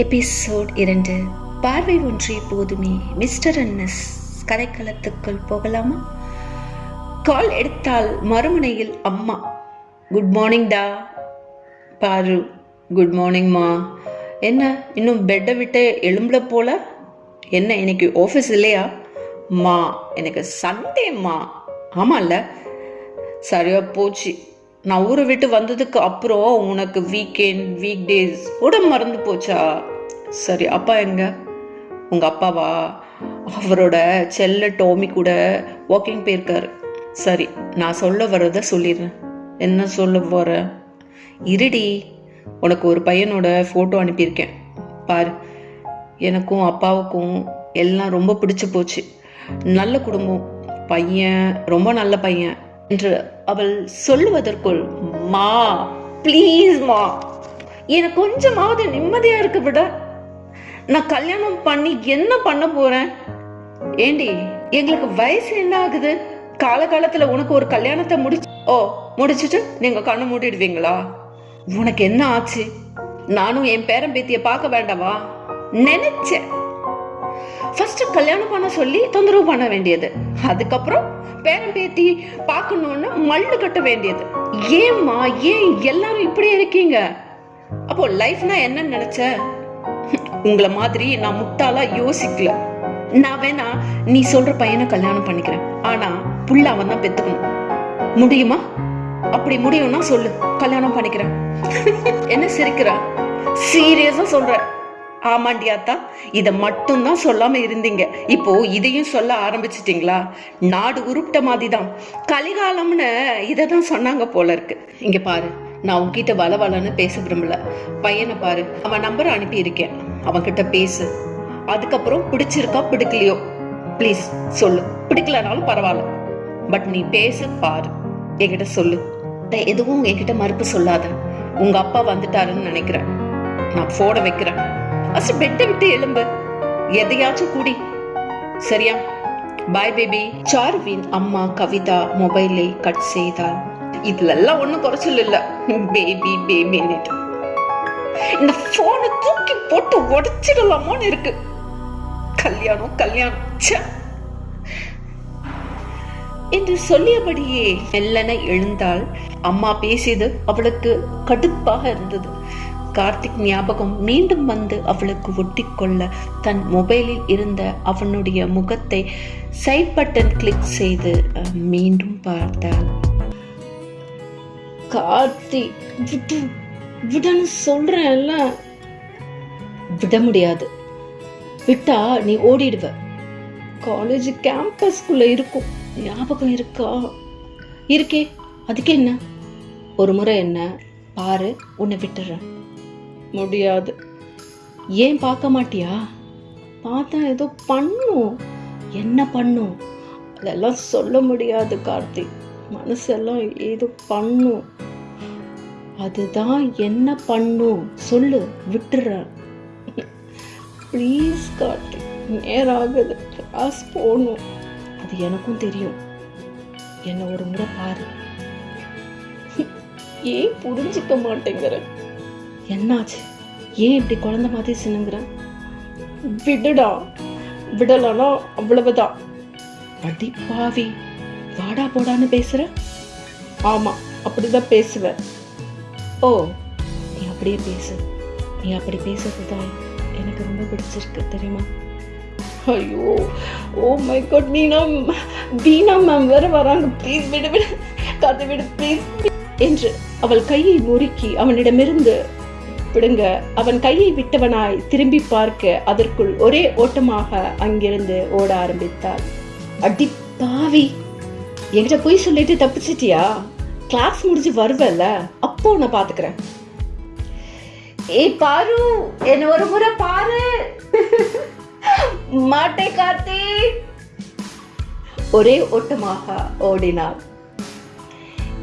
Episode இரண்டு. பார்வை ஒன்றே போதுமே. மிஸ்டர் அன்னஸ் கதைக்களத்துக்குள் போகலாமா? கால் எடுத்தால் மறுமுனையில் அம்மா. குட் மார்னிங் டா. பாரு குட் மார்னிங்மா என்ன இன்னும் பெட்டை விட்டு எலும்பல போல? என்ன இன்னைக்கு ஆஃபீஸ் இல்லையா? மா எனக்கு சண்டேம்மா ஆமாம்ல சரியா போச்சு. நான் ஊரை விட்டு வந்ததுக்கு அப்புறம் உனக்கு வீக்கெண்ட் வீக் டேஸ் கூட மறந்து போச்சா? சரி அப்பா எங்க? உங்க அப்பாவா? அவரோட செல்ல டோமி கூட வாக்கிங் போயிருக்காரு. சரி நான் சொல்ல வர்றத சொல்லிடுறேன். என்ன சொல்ல போற? இருடி உனக்கு ஒரு பையனோட ஃபோட்டோ அனுப்பியிருக்கேன். பாரு எனக்கும் அப்பாவுக்கும் எல்லாம் ரொம்ப பிடிச்சி போச்சு. நல்ல குடும்பம். பையன் ரொம்ப நல்ல பையன். என்று அவள் சொல்லுவதற்குள் மா ப்ளீஸ் மா. எனக்கு கொஞ்சமாவது நிம்மதியா இருக்க விட. நான் கல்யாணம் பண்ணி என்ன பண்ண போறேன்? ஏண்டி எங்களுக்கு வயசு என்ன ஆகுது? காலகாலத்துல உனக்கு ஒரு கல்யாணத்தை முடிச்சு ஓ முடிச்சுட்டு நீங்க கண்ணு மூடிடுவீங்களா? உனக்கு என்ன ஆச்சு? நானும் என் பேரன் பேத்திய பார்க்க வேண்டாமா? நினைச்சேன். ஃபர்ஸ்ட் கல்யாணம் பண்ண சொல்லி தொந்தரவு பண்ண வேண்டியது. அதுக்கப்புறம் பேரன் பேத்தி பார்க்கணும்னு மல்லு கட்ட வேண்டியது. ஏம்மா ஏன் எல்லாரும் இப்படி இருக்கீங்க? அப்போ லைஃப்னா என்ன நினைச்ச உங்களை மாதிரி நான் முட்டாளா யோசிக்கல. நான் வேணா நீ சொல்ற பையனை கல்யாணம் பண்ணிக்கிறேன். ஆனா புள்ள அவன் தான் பெத்துக்கணும். முடியுமா? அப்படி முடியும்னா சொல்லு. கல்யாணம் பண்ணிக்கிறேன். என்ன சிரிக்கிற? சீரியஸா சொல்றேன் ஆமாண்டி இதை மட்டும்தான் சொல்லாம இருந்தீங்க. இப்போ இதையும் சொல்ல ஆரம்பிச்சிட்டிங்களா? நாடு உருப்பிட்ட மாதிரி தான் கலிகாலம்னு இதை தான் சொன்னாங்க போல இருக்கு. இங்க பாரு நான் உன்கிட்ட வள வளன்னு பேச விரும்பல. பையனை பாரு அவன் நம்பர் அனுப்பியிருக்கேன் அவன்கிட்ட பேசு. அதுக்கப்புறம் பிடிச்சிருக்கா பிடிக்கலையோ? ப்ளீஸ் சொல்லு. பிடிக்கலனாலும் பரவாயில்ல. பட் நீ பேசு பாரு. என்கிட்ட சொல்லு. எதுவும் என்கிட்ட மறுப்பு சொல்லாத. உங்க அப்பா வந்துட்டாருன்னு நினைக்கிறேன். நான் போட வைக்கிறேன். ஃபர்ஸ்ட் பெட்டை விட்டு எலும்பு எதையாச்சும் கூடி. சரியா? பாய் பேபி சார்வின் அம்மா கவிதா மொபைலை கட் செய்தாள். இதுல எல்லாம் ஒண்ணும் குறைச்சல் இல்லை. பேபி பேபின்னு இந்த போனை தூக்கி போட்டு உடைச்சிடலாமோன்னு இருக்கு. கல்யாணம் கல்யாணம். என்று சொல்லியபடியே மெல்லன எழுந்தாள். அம்மா பேசியது அவளுக்கு கடுப்பாக இருந்தது. கார்த்திக் ஞாபகம் மீண்டும் வந்து அவளுக்கு ஒட்டிக்கொள்ள தன் மொபைலில் இருந்த அவனுடைய முகத்தை சைட் பட்டன் கிளிக் செய்து மீண்டும் பார்த்தாள். கார்த்தி விட்டு விடன்னு சொல்றேன்ல. விட முடியாது. விட்டா நீ ஓடிடுவ. காலேஜ் கேம்பஸ்குள்ள இருக்கும். ஞாபகம் இருக்கா? இருக்கே. அதுக்கு என்ன? ஒரு முறை என்ன? பாரு உன்னை விட்டுறேன். முடியாது. ஏன் பார்க்க மாட்டியா? பார்த்தா ஏதோ பண்ணும். என்ன பண்ணும்? அதெல்லாம் சொல்ல முடியாது கார்த்திக் மனசெல்லாம் ஏதோ பண்ணும். அதுதான் என்ன பண்ணும்? சொல்லு விட்டுறேன். ப்ளீஸ் கார்த்திக் நேரம் ஆகுது கிளாஸ் போகணும். அது எனக்கும் தெரியும். என்ன ஒரு முறை பாரு. ஏன் புரிஞ்சுக்க மாட்டேங்கிற? என்னாச்சு? ஏன் இப்படி குழந்த மாதிரி சின்னுங்கிற விடுடா. விடலனா அவ்வளவுதான். அடி பாவி. வாடா போடான்னு பேசுற? ஆமா அப்படிதான் பேசுவ. ஓ நீ அப்படியே பேசு. நீ அப்படி பேசுறதுதான் எனக்கு ரொம்ப பிடிச்சிருக்கு தெரியுமா? ஐயோ ஓ my God Meena Veena ma'am வேற வராங்க. ப்ளீஸ் விடு விடு. கதை விடு ப்ளீஸ் என்று அவள் கையை முறுக்கி அவனிடமிருந்து பிடுங்க அவன் கையை விட்டவனாய் திரும்பி பார்க்க அதற்குள் ஒரே ஓட்டமாக அங்கிருந்து ஓட ஆரம்பித்தாள். அடி பாவி. என்கிட்ட போய் சொல்லிட்டு தப்பிச்சிட்டியா? கிளாஸ் முடிஞ்சு வருவல்ல அப்போ நான் பாத்துக்கிறேன். ஏய் பாரு என்ன ஒரு முறை பாரு. மாட்டை காத்தி. ஒரே ஓட்டமாக ஓடினாள்.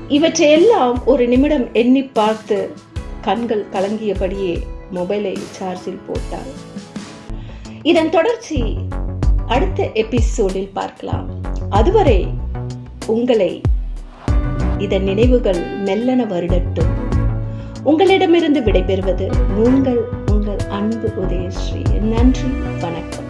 இவற்றையெல்லாம் ஒரு நிமிடம் எண்ணி பார்த்து கண்கள் கலங்கியபடியே மொபைலை சார்ஜில் போட்டாள். இதன் தொடர்ச்சி அடுத்த எபிசோடில் பார்க்கலாம். அதுவரை உங்களை இதன் நினைவுகள் மெல்லன வருடட்டும். உங்களிடமிருந்து விடைபெறுவது உங்கள் உங்கள் அன்பு உதயஸ்ரீ. நன்றி வணக்கம்.